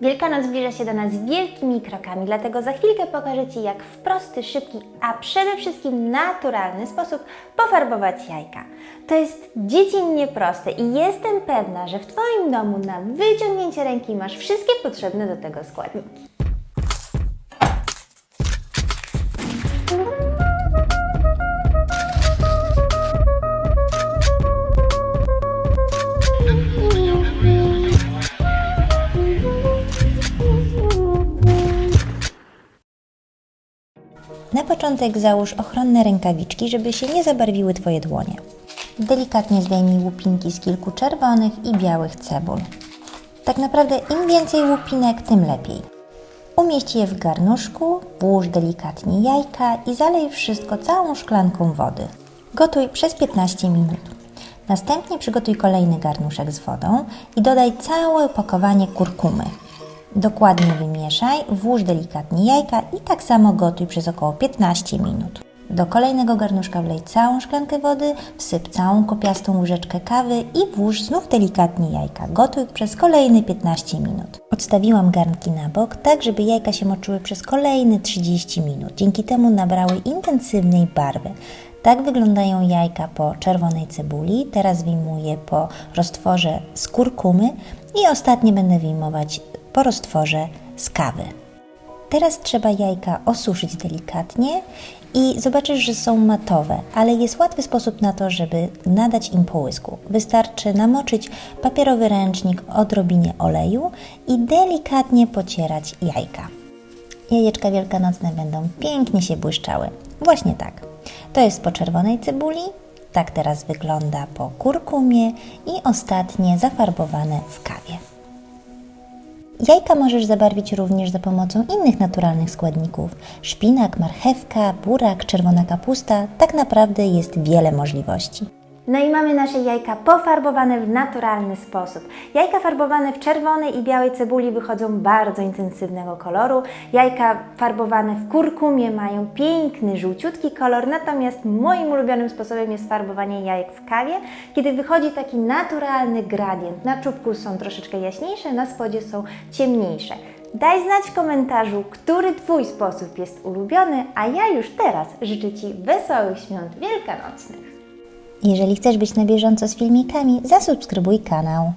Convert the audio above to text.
Wielkanoc zbliża się do nas wielkimi krokami, dlatego za chwilkę pokażę Ci, jak w prosty, szybki, a przede wszystkim naturalny sposób pofarbować jajka. To jest dziecinnie proste i jestem pewna, że w Twoim domu na wyciągnięcie ręki masz wszystkie potrzebne do tego składniki. Na początek załóż ochronne rękawiczki, żeby się nie zabarwiły Twoje dłonie. Delikatnie zdejmij łupinki z kilku czerwonych i białych cebul. Tak naprawdę im więcej łupinek, tym lepiej. Umieść je w garnuszku, włóż delikatnie jajka i zalej wszystko całą szklanką wody. Gotuj przez 15 minut. Następnie przygotuj kolejny garnuszek z wodą i dodaj całe opakowanie kurkumy. Dokładnie wymieszaj, włóż delikatnie jajka i tak samo gotuj przez około 15 minut. Do kolejnego garnuszka wlej całą szklankę wody, wsyp całą kopiastą łyżeczkę kawy i włóż znów delikatnie jajka. Gotuj przez kolejne 15 minut. Odstawiłam garnki na bok, tak żeby jajka się moczyły przez kolejne 30 minut. Dzięki temu nabrały intensywnej barwy. Tak wyglądają jajka po czerwonej cebuli. Teraz wyjmuję po roztworze z kurkumy i ostatnie będę wyjmować po roztworze z kawy. Teraz trzeba jajka osuszyć delikatnie i zobaczysz, że są matowe, ale jest łatwy sposób na to, żeby nadać im połysku. Wystarczy namoczyć papierowy ręcznik odrobinie oleju i delikatnie pocierać jajka. Jajeczka wielkanocne będą pięknie się błyszczały. Właśnie tak. To jest po czerwonej cebuli, tak teraz wygląda po kurkumie i ostatnie zafarbowane w kawie. Jajka możesz zabarwić również za pomocą innych naturalnych składników. Szpinak, marchewka, burak, czerwona kapusta. Tak naprawdę jest wiele możliwości. No i mamy nasze jajka pofarbowane w naturalny sposób. Jajka farbowane w czerwonej i białej cebuli wychodzą bardzo intensywnego koloru. Jajka farbowane w kurkumie mają piękny, żółciutki kolor, natomiast moim ulubionym sposobem jest farbowanie jajek w kawie, kiedy wychodzi taki naturalny gradient. Na czubku są troszeczkę jaśniejsze, na spodzie są ciemniejsze. Daj znać w komentarzu, który Twój sposób jest ulubiony, a ja już teraz życzę Ci wesołych świąt wielkanocnych. Jeżeli chcesz być na bieżąco z filmikami, zasubskrybuj kanał.